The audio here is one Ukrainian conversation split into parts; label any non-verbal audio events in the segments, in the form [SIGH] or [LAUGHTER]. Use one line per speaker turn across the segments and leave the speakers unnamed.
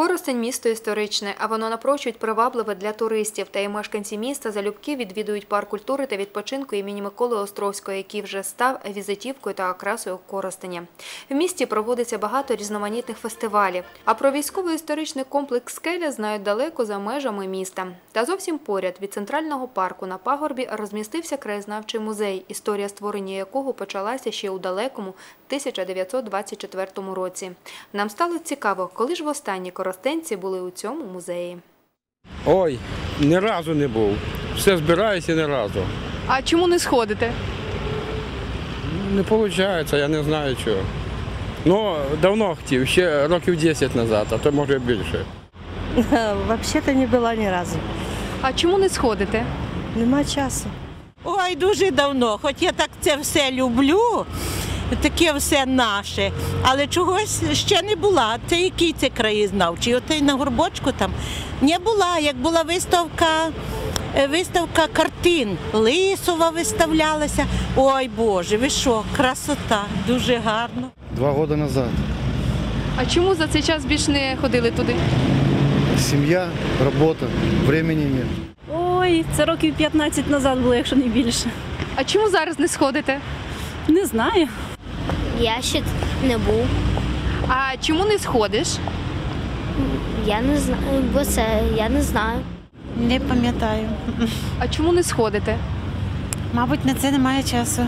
Коростень – місто історичне, а воно напрочуд привабливе для туристів. Та й мешканці міста залюбки відвідують парк культури та відпочинку імені Миколи Островського, який вже став візитівкою та окрасою Коростеня. В місті проводиться багато різноманітних фестивалів. А про військово-історичний комплекс «Скеля» знають далеко за межами міста. Та зовсім поряд від центрального парку на пагорбі розмістився краєзнавчий музей, історія створення якого почалася ще у далекому 1924 році. Нам стало цікаво, коли ж в востаннє коростенці були у цьому музеї.
Ой, ні разу не був. Все збираюся ні разу.
А чому не сходите?
Не виходить, я не знаю чого. Ну, давно хотів, ще років 10 назад, а то може більше. [LAUGHS]
Взагалі не була ні разу.
А чому не сходите?
Нема часу.
Ой, дуже давно. Хоч я так це все люблю, таке все наше, але чогось ще не була. Це який це краєзнавчий? Отей на горбочку там не була. Як була виставка, е, виставка картин, Лисова виставлялася. Ой Боже, ви що, красота, дуже гарно.
Два года назад.
А чому за цей час більш не ходили туди?
Семья, работа, времени нет.
Ой, це років 15 назад було, якщо не більше.
А чому зараз не сходите?
Не знаю.
Я ще не був.
А чому не сходиш?
Я не знаю, бо це я не знаю.
Не пам'ятаю.
А чому не сходите?
Мабуть, на це немає часу.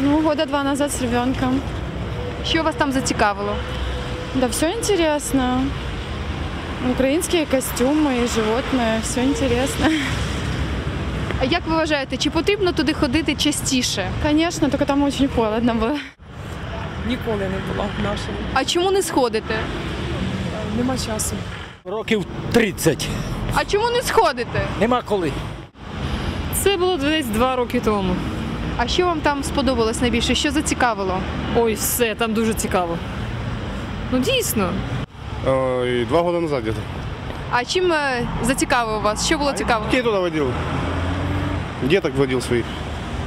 Ну, года два назад с ребенком.
Що вас там зацікавило?
Да все интересно. Украинские костюмы и животные, все интересно.
А як ви вважаєте, чи потрібно туди ходити частіше?
Конечно, только там очень холодно было.
Ніколи не була в нашому.
А чому не сходите?
Нема часу.
Років 30.
А чому не сходите?
Нема коли.
Це було десь два роки тому.
А що вам там сподобалось найбільше? Що зацікавило?
Ой, все, там дуже цікаво. Ну дійсно.
Два года назад где-то.
А чим е, зацікавив вас? Що було цікаво?
Детей туда водил. Деток водил своих.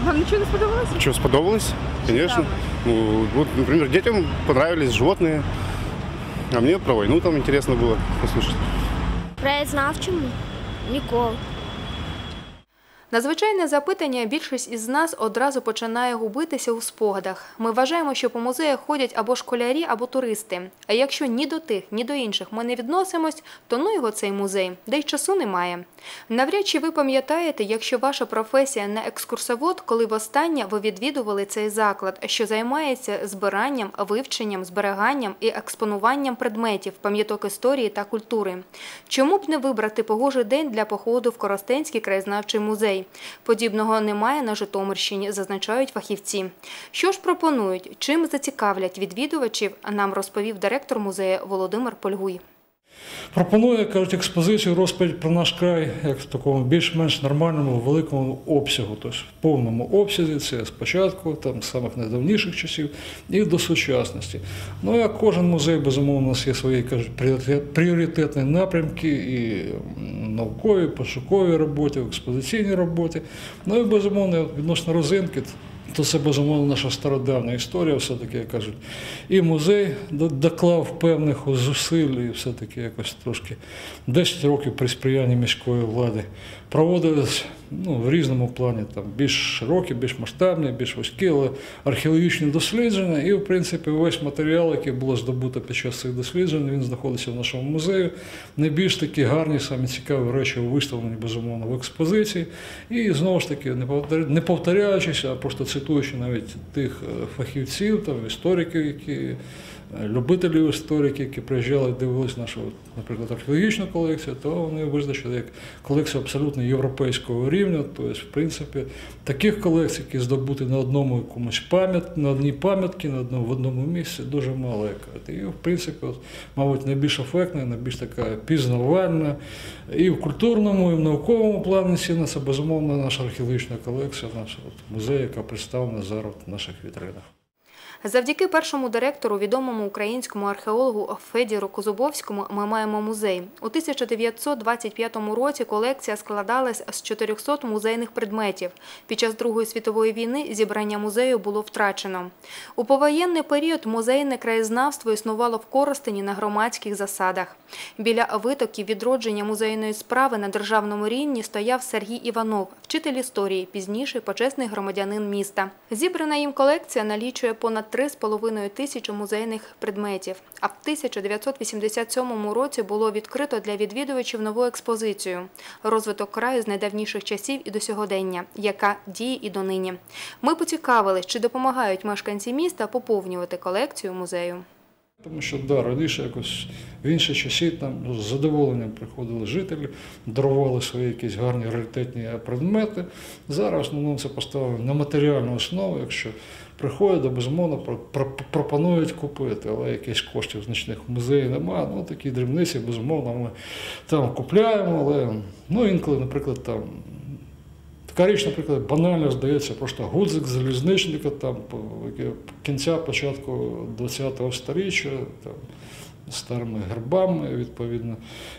Вам нічого не сподобалося?
Что, сподобалось? Конечно. Ну, вот, например, детям понравились животные. А мне про войну там интересно было послушать.
Краєзнавчому? Ніколи.
На звичайне запитання більшість із нас одразу починає губитися у спогадах. Ми вважаємо, що по музеях ходять або школярі, або туристи. А якщо ні до тих, ні до інших ми не відносимось, то ну його цей музей, де й часу немає. Навряд чи ви пам'ятаєте, якщо ваша професія не екскурсовод, коли востаннє ви відвідували цей заклад, що займається збиранням, вивченням, зберіганням і експонуванням предметів, пам'яток історії та культури. Чому б не вибрати погожий день для походу в Коростенський краєзнавчий музей? Подібного немає на Житомирщині, зазначають фахівці. Що ж пропонують, чим зацікавлять відвідувачів, нам розповів директор музею Володимир Польгуй.
Пропонує, кажуть, експозицію розповідь про наш край як в такому більш-менш нормальному великому обсягу, тобто в повному обсязі, це спочатку, там з самих найдавніших часів і до сучасності. Ну як кожен музей, безумовно, у нас є свої кажуть, пріоритетні напрямки і м, наукові, пошукові роботи, експозиційні роботи. Ну і безумовно, відносно розинки. То це безумовно наша стародавня історія, все-таки як кажуть. І музей доклав певних зусиль, і все-таки якось трошки 10 років при сприянні міської влади проводились ну, в різному плані, там більш широкі, більш масштабні, більш вузькі, але археологічні дослідження. І, в принципі, весь матеріал, який було здобуто під час цих досліджень, він знаходиться в нашому музеї. Найбільш такі гарні, самі цікаві речі виставлені, безумовно, в експозиції. І знову ж таки, не повторяючись, а просто цитуючи навіть тих е, фахівців, там, істориків, які е, любителів історики, які приїжджали, дивились нашу, наприклад, археологічну колекцію, то вони визначили як колекцію абсолютно європейського рівня. Тобто, в принципі, таких колекцій, які здобути на одному якомусь пам'ят, на одній пам'ятці, на одному в одному місці, дуже мало яка. І в принципі, от, мабуть, найбільш ефектна, найбільш така пізнавальна і в культурному, і в науковому плані ціна це безумовно наша археологічна колекція, наш музей, яка представлена зараз в наших вітринах.
Завдяки першому директору, відомому українському археологу Федіру Козубовському, ми маємо музей. У 1925 році колекція складалась з 400 музейних предметів. Під час Другої світової війни зібрання музею було втрачено. У повоєнний період музейне краєзнавство існувало в Коростені на громадських засадах. Біля витоків відродження музейної справи на державному рівні стояв Сергій Іванов, вчитель історії, пізніше почесний громадянин міста. Зібрана їм колекція налічує понад 3,5 тисячі музейних предметів. А в 1987 році було відкрито для відвідувачів нову експозицію «Розвиток краю з найдавніших часів і до сьогодення», яка діє і донині. Ми поцікавились, чи допомагають мешканці міста поповнювати колекцію музею.
Тому що да, раніше якось в інші часи там з задоволенням приходили жителі, дарували свої якісь гарні раритетні предмети. Зараз основному це поставлено на матеріальну основу. Якщо приходять, то безумовно про- про- пропонують купити, але якихось коштів значних в музеї немає. Ну такі дрібниці, безумовно, ми там купляємо, але ну інколи, наприклад, там. Така річ, наприклад, банально здається, просто гудзик залізничника там, кінця початку ХХ століття, там, старими гербами, відповідно,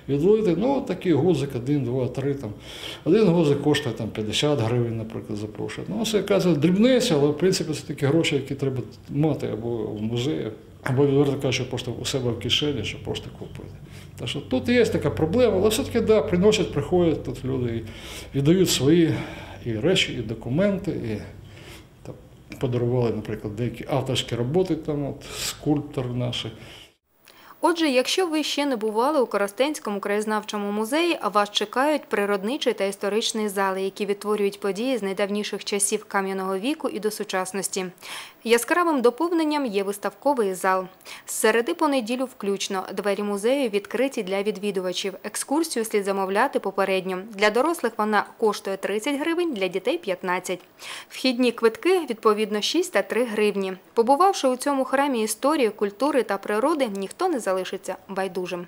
відлити. Ну, такий гудзик, один, два, три. Там. Один гудзик коштує там, 50 гривень, наприклад, запрошують. Ну, це яка дрібниця, але в принципі це такі гроші, які треба мати або в музеї, або відверто кажучи, просто у себе в кишені, щоб просто купити. Так що тут є така проблема, але все-таки да, приносять, приходять тут люди і віддають свої і речі, і документи, і подарували, наприклад, деякі авторські роботи, там, от, скульптор наші.
Отже, якщо ви ще не бували у Коростенському краєзнавчому музеї, вас чекають природничий та історичний зали, які відтворюють події з найдавніших часів кам'яного віку і до сучасності. Яскравим доповненням є виставковий зал. З середи по неділю включно двері музею відкриті для відвідувачів. Екскурсію слід замовляти попередньо. Для дорослих вона коштує 30 гривень, для дітей 15. Вхідні квитки відповідно 6 та 3 гривні. Побувавши у цьому храмі історії, культури та природи, ніхто не залишиться байдужим.